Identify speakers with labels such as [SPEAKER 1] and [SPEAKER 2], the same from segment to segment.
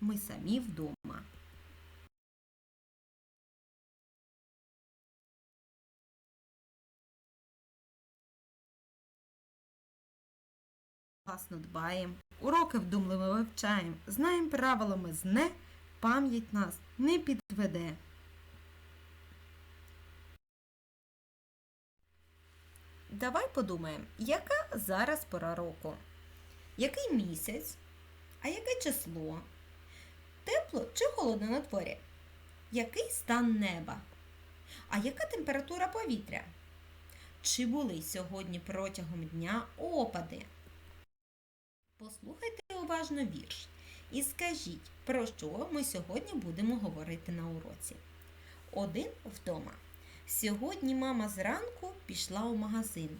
[SPEAKER 1] ми самі вдома. Класно дбаємо, уроки вдумливо вивчаємо, знаємо правилами зне, пам'ять нас не підведе. Давай подумаємо, яка зараз пора року? Який місяць? А яке число? Тепло чи холодно на дворі? Який стан неба? А яка температура повітря? Чи були сьогодні протягом дня опади? Послухайте уважно вірш і скажіть, про що ми сьогодні будемо говорити на уроці. Один вдома. Сьогодні мама зранку пішла у магазин,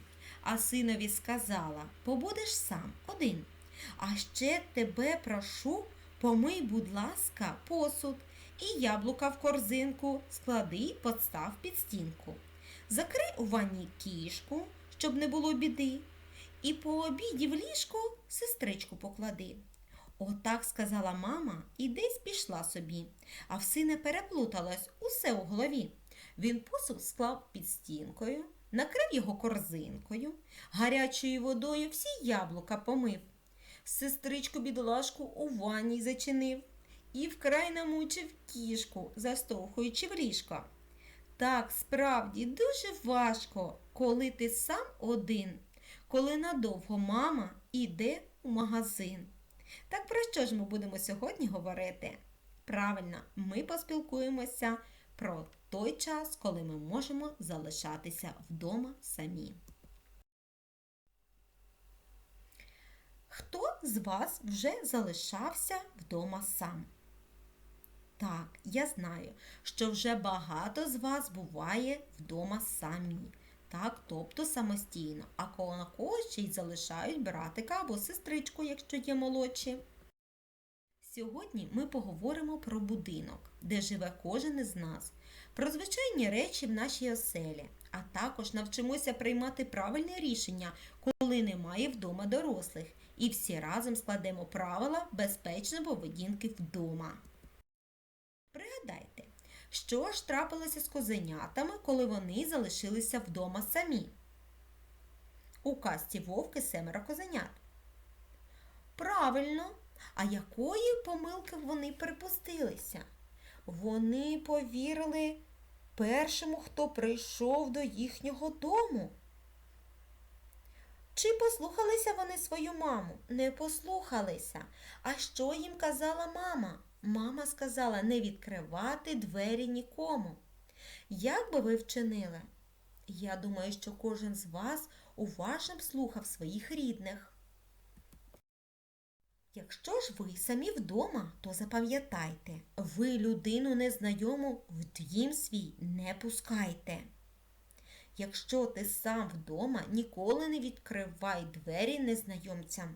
[SPEAKER 1] а синові сказала: побудеш сам один. А ще тебе прошу, помий, будь ласка, посуд і яблука в корзинку склади й подстав під стінку. Закрий у ванні кішку, щоб не було біди, і по обіді в ліжку сестричку поклади. Отак сказала мама і десь пішла собі, а в сина переплуталось усе у голові. Він посуд склав під стінкою, накрив його корзинкою, гарячою водою всі яблука помив. Сестричку бідолашку у ванні зачинив і вкрай намучив кішку, заштовхуючи в ліжко. Так, справді дуже важко, коли ти сам один, коли надовго мама іде у магазин. Так про що ж ми будемо сьогодні говорити? Правильно, ми поспілкуємося про той час, коли ми можемо залишатися вдома самі. Хто з вас вже залишався вдома сам? Так, я знаю, що вже багато з вас буває вдома самі. Так, тобто самостійно, а коло на когось ще й залишають братика або сестричку, якщо є молодші. Сьогодні ми поговоримо про будинок, де живе кожен із нас, про звичайні речі в нашій оселі, а також навчимося приймати правильне рішення, коли немає вдома дорослих, і всі разом складемо правила безпечної поведінки вдома. Пригадайте, що ж трапилося з козенятами, коли вони залишилися вдома самі? У казці вовки семеро козенят. Правильно, а якої помилки вони припустилися? Вони повірили першому, хто прийшов до їхнього дому. Чи послухалися вони свою маму? Не послухалися. А що їм казала мама? Мама сказала не відкривати двері нікому. Як би ви вчинили? Я думаю, що кожен з вас уважно б слухав своїх рідних. Якщо ж ви самі вдома, то запам'ятайте, ви людину незнайому в дім свій не пускайте. Якщо ти сам вдома, ніколи не відкривай двері незнайомцям.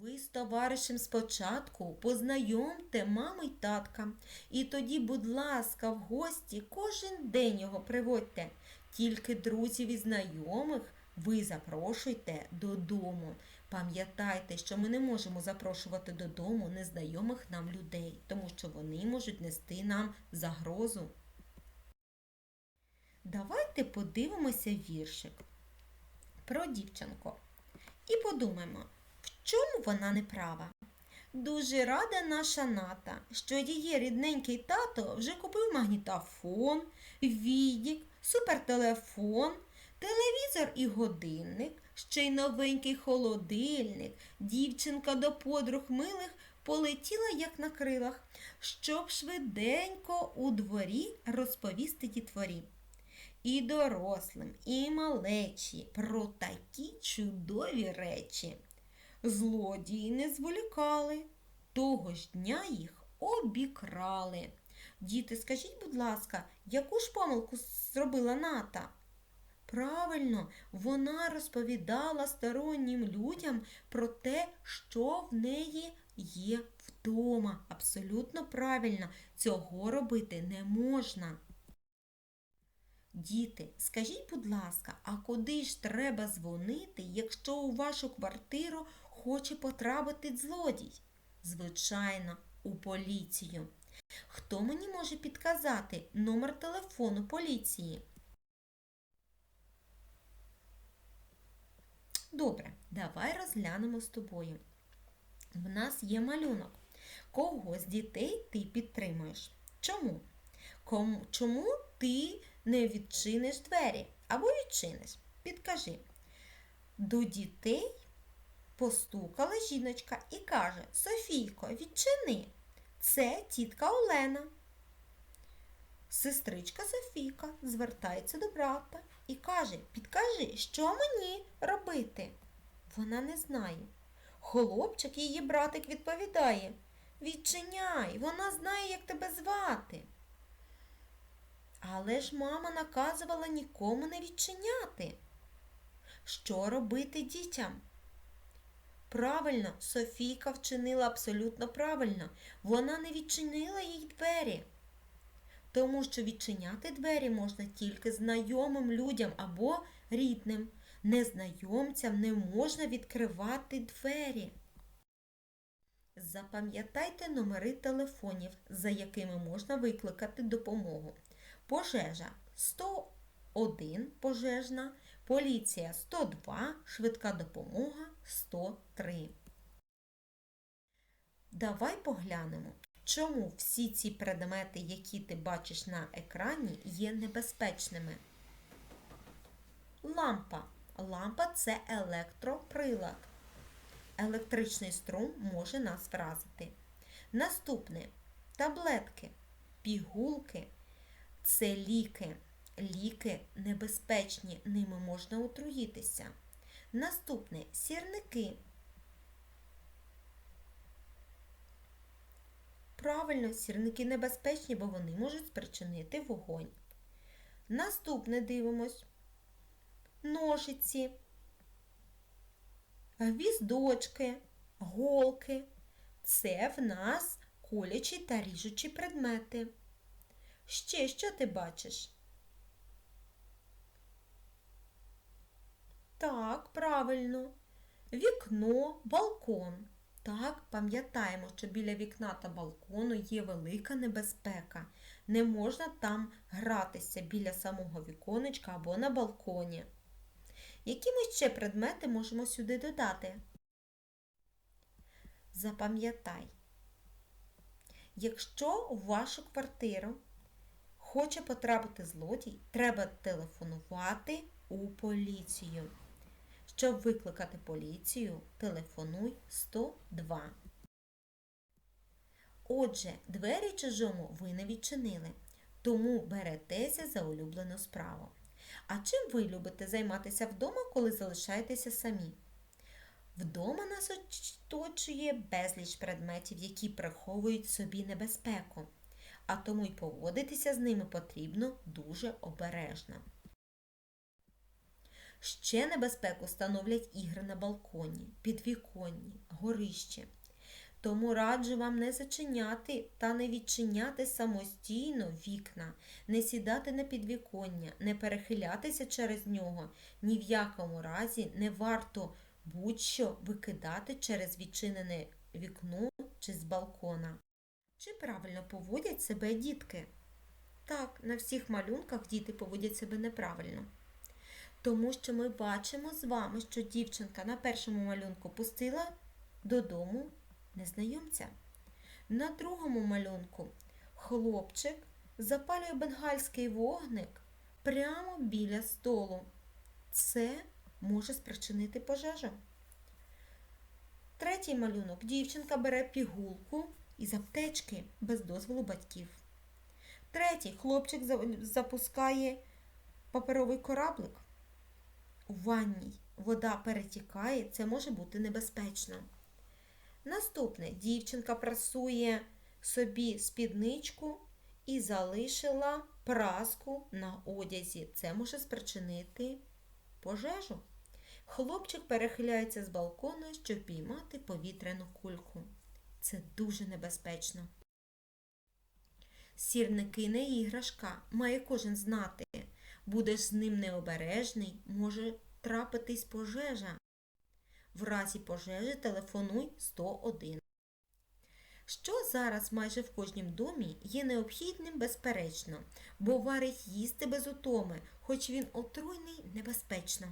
[SPEAKER 1] Ви з товаришем спочатку познайомте маму й татка, і тоді, будь ласка, в гості кожен день його приводьте. Тільки друзів і знайомих ви запрошуйте додому. Пам'ятайте, що ми не можемо запрошувати додому незнайомих нам людей, тому що вони можуть нести нам загрозу. Давайте подивимося віршик про дівчинку і подумаємо, в чому вона не права. Дуже рада наша ната, що її рідненький тато вже купив магнітофон, відік, супертелефон, телевізор і годинник, ще й новенький холодильник. Дівчинка до подруг милих полетіла, як на крилах, щоб швиденько у дворі розповісти дітворі. І дорослим, і малечі про такі чудові речі. Злодії не зволікали, того ж дня їх обікрали. Діти, скажіть, будь ласка, яку ж помилку зробила ната? Правильно, вона розповідала стороннім людям про те, що в неї є вдома. Абсолютно правильно, цього робити не можна. Діти, скажіть, будь ласка, а куди ж треба дзвонити, якщо у вашу квартиру хоче потрапити злодій? Звичайно, у поліцію. Хто мені може підказати номер телефону поліції? Добре, давай розглянемо з тобою. В нас є малюнок. Кого з дітей ти підтримуєш? Чому? Чому ти не відчиниш двері або відчиниш? Підкажи. До дітей постукала жіночка і каже: Софійко, відчини. Це тітка Олена. Сестричка Софійка звертається до брата і каже: Підкажи, що мені робити? Вона не знає. Хлопчик, її братик відповідає: Відчиняй, вона знає, як тебе звати. Але ж мама наказувала нікому не відчиняти. Що робити дітям? Правильно, Софійка вчинила абсолютно правильно. Вона не відчинила їй двері. Тому що відчиняти двері можна тільки знайомим людям або рідним. Незнайомцям не можна відкривати двері. Запам'ятайте номери телефонів, за якими можна викликати допомогу. Пожежа 101 пожежна, поліція 102, швидка допомога 103. Давай поглянемо, чому всі ці предмети, які ти бачиш на екрані, є небезпечними. Лампа. Лампа це електроприлад. Електричний струм може нас вразити. Наступне таблетки, пігулки це ліки. Ліки небезпечні, ними можна отруїтися. Наступне сірники. Правильно, сірники небезпечні, бо вони можуть спричинити вогонь. Наступне дивимось. Ножиці, гвіздочки, голки. Це в нас колячі та ріжучі предмети. Ще що ти бачиш? Так, правильно. Вікно, балкон. Так, пам'ятаємо, що біля вікна та балкону є велика небезпека. Не можна там гратися біля самого віконечка або на балконі. Які ми ще предмети можемо сюди додати? Запам'ятай, якщо у вашу квартиру хоче потрапити злодій, треба телефонувати у поліцію. Щоб викликати поліцію, телефонуй 102. Отже, двері чужому ви не відчинили, тому беретеся за улюблену справу. А чим ви любите займатися вдома, коли залишаєтеся самі? Вдома нас оточує безліч предметів, які приховують собі небезпеку, а тому й поводитися з ними потрібно дуже обережно. Ще небезпеку становлять ігри на балконі, підвіконні, горищі. Тому раджу вам не зачиняти та не відчиняти самостійно вікна, не сідати на підвіконня, не перехилятися через нього. Ні в якому разі не варто будь-що викидати через відчинене вікно чи з балкона. Чи правильно поводять себе дітки? Так, на всіх малюнках діти поводять себе неправильно. Тому що ми бачимо з вами, що дівчинка на першому малюнку пустила додому незнайомця. На другому малюнку хлопчик запалює бенгальський вогник прямо біля столу. Це може спричинити пожежу. Третій малюнок дівчинка бере пігулку із аптечки без дозволу батьків. Третій хлопчик запускає паперовий кораблик. У ванній вода перетікає, це може бути небезпечно. Наступне дівчинка прасує собі спідничку і залишила праску на одязі. Це може спричинити пожежу. Хлопчик перехиляється з балкона, щоб піймати повітряну кульку. Це дуже небезпечно. Сірники не іграшка, має кожен знати. Будеш з ним необережний, може трапитись пожежа. В разі пожежі телефонуй 101. Що зараз майже в кожнім домі є необхідним, безперечно, бо варить їсти без утоми, хоч він отруйний небезпечно.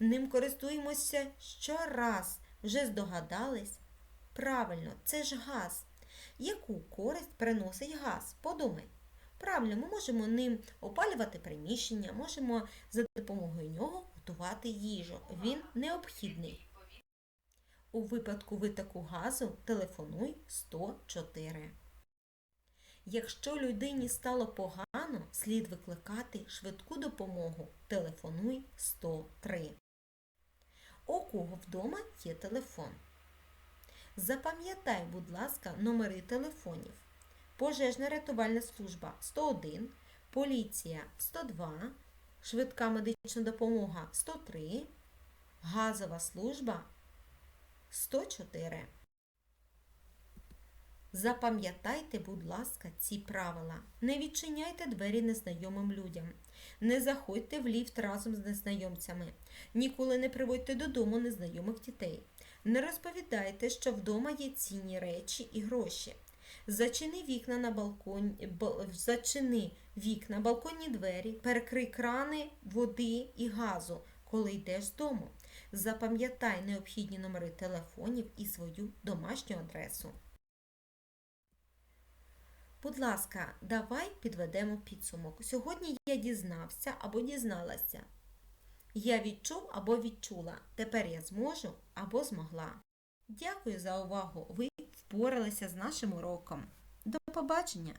[SPEAKER 1] Ним користуємося щораз, вже здогадались? Правильно, це ж газ. Яку користь приносить газ? Подумай. Правильно, ми можемо ним опалювати приміщення, можемо за допомогою нього готувати їжу. Він необхідний. У випадку витоку газу телефонуй 104. Якщо людині стало погано, слід викликати швидку допомогу. Телефонуй 103. У кого вдома є телефон? Запам'ятай, будь ласка, номери телефонів. Пожежна рятувальна служба 101, поліція 102, швидка медична допомога 103, газова служба 104. Запам'ятайте, будь ласка, ці правила. Не відчиняйте двері незнайомим людям. Не заходьте в ліфт разом з незнайомцями. Ніколи не приводьте додому незнайомих дітей. Не розповідайте, що вдома є цінні речі і гроші. Зачини вікна на балконі, зачини вікна, балконні двері, перекрий крани води і газу, коли йдеш з дому. Запам'ятай необхідні номери телефонів і свою домашню адресу. Будь ласка, давай підведемо підсумок. Сьогодні я дізнався або дізналася. Я відчув або відчула. Тепер я зможу або змогла. Дякую за увагу. Ви впоралися з нашим уроком. До побачення!